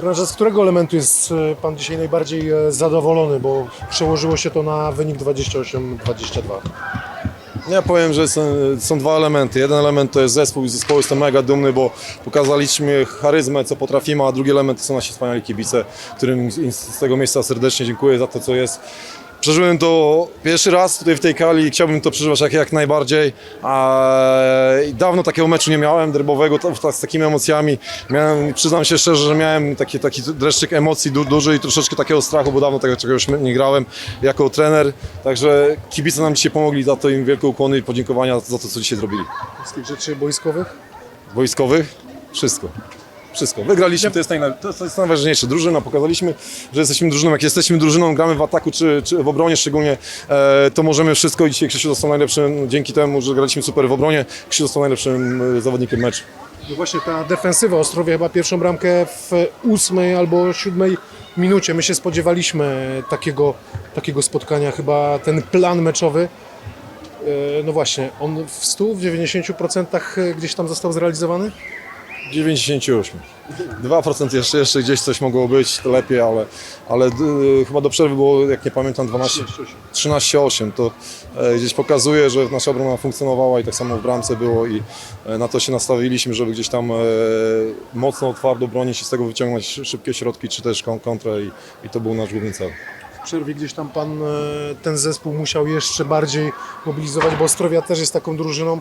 Trenerze, z którego elementu jest e, Pan dzisiaj najbardziej e, zadowolony, bo przełożyło się to na wynik 28-22? Ja powiem, że są, są dwa elementy. Jeden element to jest zespół i z jestem mega dumny, bo pokazaliśmy charyzmę, co potrafimy, a drugi element to są nasi wspaniali kibice, którym z tego miejsca serdecznie dziękuję za to, co jest. Przeżyłem to pierwszy raz tutaj w tej kali i chciałbym to przeżywać jak, jak najbardziej. I dawno takiego meczu nie miałem, derbowego, to, to, z takimi emocjami. Miałem, przyznam się szczerze, że miałem taki, taki dreszczyk emocji du, duży i troszeczkę takiego strachu, bo dawno tego czegoś nie grałem jako trener. Także kibice nam dzisiaj pomogli, za to im wielkie ukłony i podziękowania za to, co dzisiaj zrobili. Z tych rzeczy boiskowych? Wojskowych, wszystko. Wszystko. Wygraliśmy, to jest, najna- to, jest najważniejsze. Drużyna, pokazaliśmy, że jesteśmy drużyną. Jak jesteśmy drużyną, gramy w ataku czy, czy w obronie szczególnie, e, to możemy wszystko i dzisiaj Krzysiu został najlepszym, dzięki temu, że graliśmy super w obronie, Krzysiu został najlepszym e, zawodnikiem meczu. No właśnie ta defensywa Ostrowia chyba pierwszą bramkę w ósmej albo siódmej minucie. My się spodziewaliśmy takiego, takiego spotkania, chyba ten plan meczowy. e, No właśnie, on w 100, w 90% gdzieś tam został zrealizowany? 98. 2% jeszcze, jeszcze gdzieś coś mogło być, to lepiej, ale, ale e, chyba do przerwy było, jak nie pamiętam, 12, 13-8. To e, gdzieś pokazuje, że nasza obrona funkcjonowała i tak samo w bramce było i e, na to się nastawiliśmy, żeby gdzieś tam e, mocno, twardo bronić i z tego wyciągnąć szybkie środki czy też kon- kontrę i, i to był nasz główny cel. W przerwie gdzieś tam pan e, ten zespół musiał jeszcze bardziej mobilizować, bo Ostrowia też jest taką drużyną,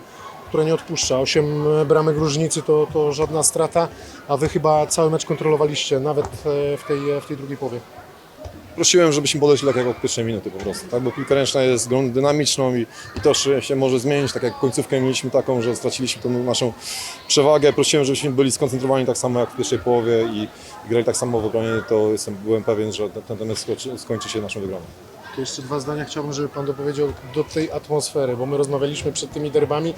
która nie odpuszcza. Osiem e, bramek różnicy to, to żadna strata, a wy chyba cały mecz kontrolowaliście, nawet e, w tej, w tej drugiej połowie. Prosiłem, żebyśmy podeszli tak jak od pierwszej minuty po prostu, tak? bo piłka ręczna jest grą dynamiczną i, i to się może zmienić, tak jak końcówkę mieliśmy taką, że straciliśmy tą naszą przewagę. Prosiłem, żebyśmy byli skoncentrowani tak samo jak w pierwszej połowie i, i grali tak samo w obronie, to jestem, byłem pewien, że ten, ten mecz skończy się naszą wygraną. To jeszcze dwa zdania chciałbym, żeby Pan dopowiedział do tej atmosfery, bo my rozmawialiśmy przed tymi derbami,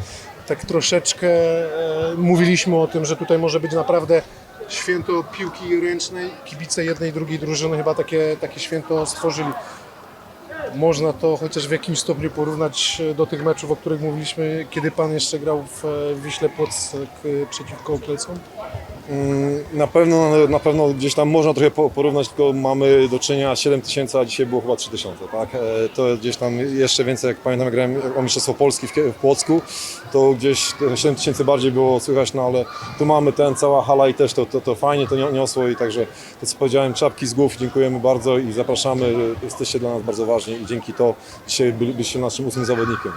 tak troszeczkę e, mówiliśmy o tym, że tutaj może być naprawdę święto piłki ręcznej. Kibice jednej i drugiej drużyny chyba takie, takie święto stworzyli. Można to chociaż w jakimś stopniu porównać do tych meczów, o których mówiliśmy, kiedy Pan jeszcze grał w e, Wiśle Płock e, przeciwko Oklecom? Mm, Na pewno, na pewno gdzieś tam można trochę po- porównać, tylko mamy do czynienia 7 tysięcy, a dzisiaj było chyba 3 tysiące, tak? E, To gdzieś tam jeszcze więcej, jak pamiętam, jak grałem o Mistrzostwo Polski w, w Płocku, to gdzieś te 7 tysięcy bardziej było słychać, no ale tu mamy ten, cała hala i też to, to, to fajnie to ni- niosło i także to co powiedziałem, czapki z głów, dziękujemy bardzo i zapraszamy, jesteście dla nas bardzo ważni i dzięki to dzisiaj byli- byliście naszym ósmym zawodnikiem.